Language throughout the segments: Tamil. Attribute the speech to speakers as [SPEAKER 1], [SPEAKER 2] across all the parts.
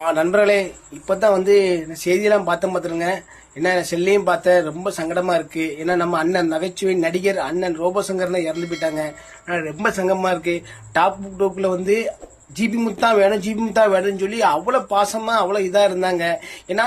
[SPEAKER 1] நண்பர்களே இப்போ தான் வந்து செய்தியெல்லாம் பார்த்தேன் பார்த்துருங்க. என்ன செல்லையும் பார்த்தேன் ரொம்ப சங்கடமா இருக்கு. ஏன்னா நம்ம அண்ணன் நகைச்சுவை நடிகர் அண்ணன் ரோபோசங்கர்னு இறந்து போயிட்டாங்க. ஆனால் ரொம்ப சங்கடமா இருக்கு. டாப் டோப்பில் வந்து ஜிபி முத்தா வேணும் ஜிபி முத்தா வேணும்னு சொல்லி அவ்வளோ பாசமாக அவ்வளோ இதாக இருந்தாங்க. ஏன்னா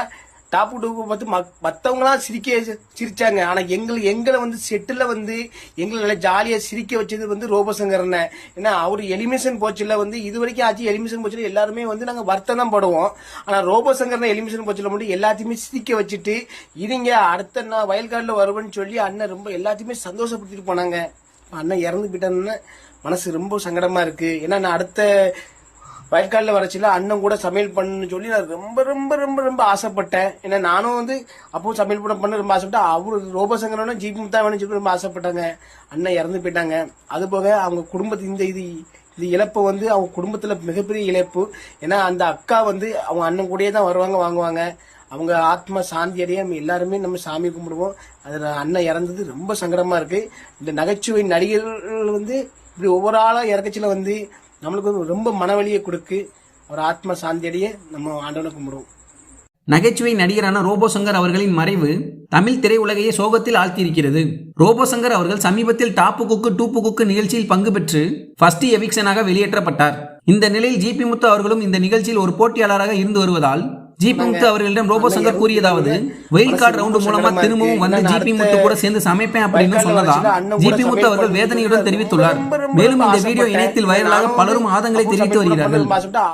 [SPEAKER 1] டாப் டூப்பை பார்த்து மக்- மற்றவங்களாம் சிரிக்க சிரிச்சாங்க. ஆனால் எங்களை எங்களை வந்து செட்டில் வந்து எங்களை நல்லா ஜாலியாக சிரிக்க வச்சது வந்து ரோபசங்கரனை ஏன்னா அவர் எலிமிஷன் போச்சில் வந்து இது வரைக்கும் ஆச்சு எலிமிஷன் போச்சில் எல்லாருமே வந்து நாங்கள் வருத்தம் தான் போடுவோம். ஆனால் ரோபசங்கரனை எலிமிஷன் போச்சில் மட்டும் எல்லாத்தையுமே சிரிக்க வச்சுட்டு இதுங்க அடுத்த நான் வயல்காட்டில் வருவேன்னு சொல்லி அண்ணன் ரொம்ப எல்லாத்தையுமே சந்தோஷப்படுத்திட்டு போனாங்க. அண்ணன் இறந்து போயிட்டான்னு மனசு ரொம்ப சங்கடமாக இருக்குது ஏன்னா நான் அடுத்த வயற்காலில் வரைச்சில அண்ணன் கூட சமையல் பண்ணு சொல்லி நான் ரொம்ப ரொம்ப ரொம்ப ரொம்ப ஆசைப்பட்டேன். ஏன்னா நானும் வந்து அப்போ சமையல் பண்ண பண்ண ரொம்ப ஆசைப்பட்டேன். அவரு ரோபசங்கரனும் ஜிபி முத்தா வேணும்னு சொல்லி ரொம்ப ஆசைப்பட்டாங்க. அண்ணன் இறந்து போயிட்டாங்க. அது போக அவங்க குடும்பத்து இந்த இது இது இழப்பு வந்து அவங்க குடும்பத்தில் மிகப்பெரிய இழப்பு. ஏன்னா அந்த அக்கா வந்து அவங்க அண்ணன் கூடயே தான் வருவாங்க வாங்குவாங்க. அவங்க ஆத்மா சாந்தி அடைய நம்ம எல்லாருமே நம்ம சாமி கும்பிடுவோம். அதில் அண்ணன் இறந்தது ரொம்ப சங்கடமா இருக்கு. இந்த நகைச்சுவை நடிகர்கள் வந்து இப்படி ஒவ்வொரு ஆளாக இறக்கச்சில வந்து நம்மளுக்கு வந்து ரொம்ப மனவழியை கொடுக்கு ஒரு ஆத்ம சாந்தியடைய நம்ம ஆண்டவனை கும்பிடுவோம்.
[SPEAKER 2] நகைச்சுவை நடிகரான ரோபோ சங்கர் அவர்களின் மறைவு தமிழ் திரையுலகையே சோகத்தில் ஆழ்த்தியிருக்கிறது. ரோபோசங்கர் அவர்கள் சமீபத்தில் டாப்பு குக்கு டூப்பு குக்கு நிகழ்ச்சியில் பங்கு பெற்று ஃபர்ஸ்ட் எவிக்ஷனாக வெளியேற்றப்பட்டார். இந்த நிலையில் ஜிபி முத்து அவர்களும் இந்த நிகழ்ச்சியில் ஒரு போட்டியாளராக இருந்து வருவதால் ஜிபி முத்து அவர்களிடம் ரோபோ சங்கர் கூறியதாவது வெயில் கார்டு ரவுண்டு மூலமா திரும்பவும் வந்து ஜிபி முத்து கூட சேர்ந்து சமைப்பேன் அப்படின்னு சொன்னதா? ஜிபி முத்து அவர்கள் வேதனையுடன் தெரிவித்துள்ளார். மேலும் இந்த வீடியோ இணையத்தில் வைரலாக பலரும் ஆதங்களை தெரிவித்து வருகிறார்கள்.